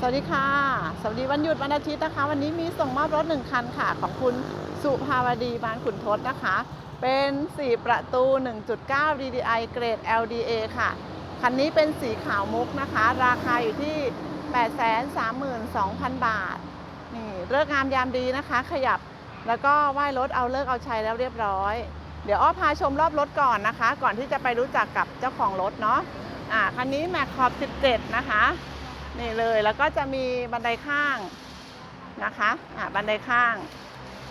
สวัสดีค่ะ สวัสดีวันหยุดวันอาทิตย์นะคะ วันนี้มีส่งมอบรถหนึ่งคันค่ะ ของคุณสุภาวดีบานขุนทศนะคะ เป็น 4 ประตู 1.9 DDI เกรด LDA ค่ะ คันนี้เป็นสีขาวมุกนะคะ ราคาอยู่ที่ 832,000 บาท นี่เลิกงามยามดีนะคะ ขยับแล้วก็ไหว้รถเอาเลิกเอาชัยแล้วเรียบร้อย เดี๋ยวอ้อพาชมรอบรถก่อนนะคะ ก่อนที่จะไปรู้จักกับเจ้าของรถเนาะ อ่า คันนี้แม็กขอบ 17 นะคะ นี่เลยแล้วก็จะมีบันไดข้างนะคะอ่าบันไดข้าง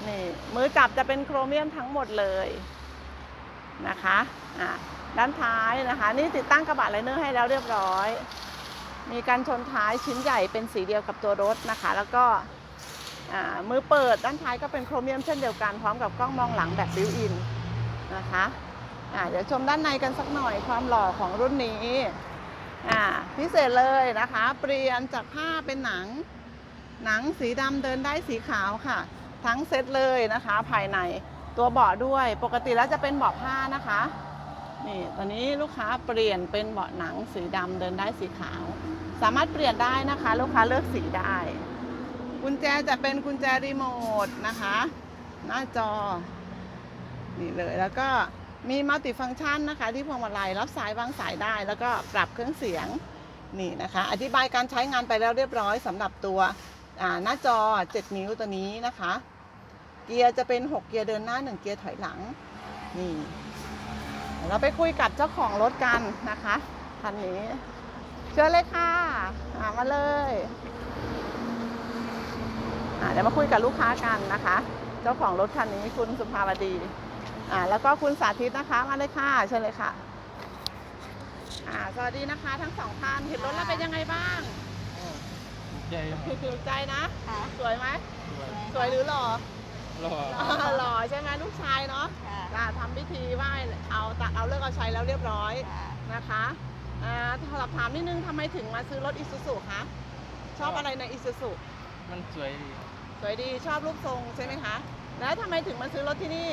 นี่มือจับจะเป็นโครเมียมทั้งหมดเลยนะคะอ่าด้านท้ายนะคะ นี่ติดตั้งกระบะไลเนอร์ให้แล้วเรียบร้อย มีการชนท้ายชิ้นใหญ่เป็นสีเดียวกับตัวรถนะคะ แล้วก็มือเปิดด้านท้ายก็เป็นโครเมียมเช่นเดียวกันพร้อมกับกล้องมองหลังแบบบิวอินนะคะอ่าเดี๋ยวชมด้านในกันสักหน่อยความหล่อของรุ่นนี้ อ่าพิเศษเลยนะคะ เปลี่ยนจากผ้าเป็นหนัง หนังสีดำเดินได้สีขาวค่ะ ทั้งเซตเลยนะคะ ภายในตัวเบาะด้วย ปกติแล้วจะเป็นเบาะผ้านะคะนี่ตอนนี้ลูกค้าเปลี่ยนเป็นเบาะหนังสีดำเดินได้สีขาว สามารถเปลี่ยนได้นะคะ ลูกค้าเลือกสีได้กุญแจจะเป็นกุญแจรีโมทนะคะ หน้าจอนี่เลยแล้วก็ มีมัลติฟังก์ชันนะคะ ที่พวงมาลัยรับสายวางสายได้ แล้วก็ปรับเครื่องเสียงนี่นะคะ อธิบายการใช้งานไปแล้วเรียบร้อยสำหรับตัวหน้าจอ 7 นิ้วตัวนี้นะคะ เกียร์จะเป็น 6 เกียร์เดินหน้า 1 เกียร์ถอยหลังนี่เดี๋ยวเราไปคุยกับเจ้าของรถกันนะคะคันนี้เชิญเลยค่ะามาเลยเดี๋ยวมาคุยกับลูกค้ากันนะคะ เจ้าของรถคันนี้คุณสุภาวดี อ่าแล้วก็คุณสาธิตนะคะมาเลยค่ะเชิญเลยค่ะอ่าสวัสดีนะคะ ทั้งสองท่านเห็นรถแล้วเป็นยังไงบ้างใจหมดถูกใจนะค่ะสวยไหมด้วยสวยหรือหล่อรอหล่อใช่ไหมลูกชายเนาะค่ะจ้าทำพิธีไหว้เอาตะเอาเลิกเอาใช้แล้วเรียบร้อยค่ะนะคะอ่าสอบถามนิดนึงทำไมถึงมาซื้อรถอิซูซุคะชอบอะไรในอิซูซุมันสวยดีสวยดีชอบรูปทรงใช่ไหมคะ แล้วทำไมถึงมาซื้อรถที่นี่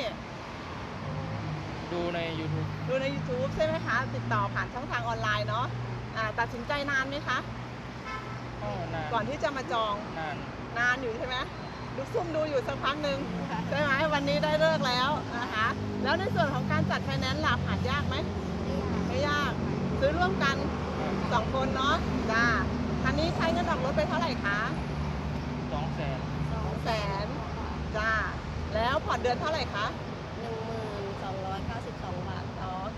ดูใน YouTube ดูใน YouTube ใช่ไหมคะ ติดต่อผ่านช่องทางออนไลน์เนาะอ่าตัดสินใจนานไหมคะ ก็นานก่อนที่จะมาจองนาน นานอยู่ใช่ไหมดูซุ่มดูอยู่สักพักหนึ่งใช่ไหมวันนี้ได้เลิกแล้วนะคะ แล้วในส่วนของการจัดไฟแนนซ์ล่ะผ่านยากไหมไม่ยากซื้อร่วมกันสองคนเนาะจ้าคันนี้ใช้เงินออกรถไปเท่าไหร่คะสองแสนสองแสนจ้าแล้วผ่อนเดือนเท่าไหร่คะ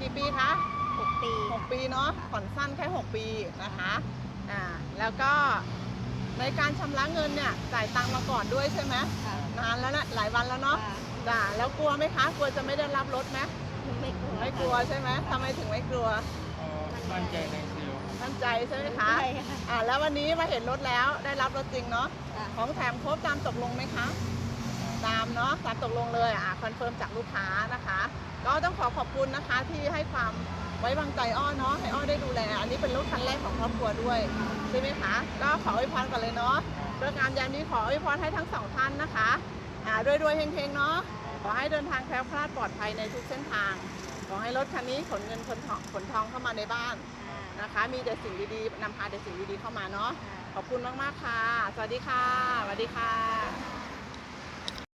กี่ปีคะหกปี 6 ปีเนาะผ่อนสั้นแค่ 6 ปีนะคะอ่าแล้วก็ในการชำระเงินเนี่ยจ่ายตังค์มาก่อนด้วยใช่ไหมค่ะ นานแล้วนะหลายวันแล้วเนาะค่ะจ้าแล้วกลัวไหมคะ กลัวจะไม่ได้รับรถไหมไม่กลัวไม่กลัวใช่ไหมทำไมถึงไม่กลัวก็มั่นใจในซิลมั่นใจใช่ไหมคะใช่ค่ะ อ่าแล้ววันนี้มาเห็นรถแล้วได้รับรถจริงเนาะค่ะ ของแถมครบตามตกลงไหมคะ ตามเนาะตามตกลงเลยอะคอนเฟิร์มจากลูกค้านะคะ ก็ต้องขอขอบคุณนะคะที่ให้ความไว้วางใจอ้อเนาะให้อ้อได้ดูแล อันนี้เป็นรถคันแรกของครอบครัวด้วยใช่ไหมคะก็ขออวยพรกันเลยเนาะเรื่องงามยามนี้ขออวยพรให้ทั้งสองท่านนะคะอ่ารวยๆเฮงๆเนาะขอให้เดินทางแคล้วคลาดปลอดภัยในทุกเส้นทางขอให้รถคันนี้ขนเงินขนทองขนทองเข้ามาในบ้านนะคะ มีแต่สิ่งดีๆนำพาแต่สิ่งดีๆเข้ามาเนาะขอบคุณมากๆค่ะ สวัสดีค่ะสวัสดีค่ะ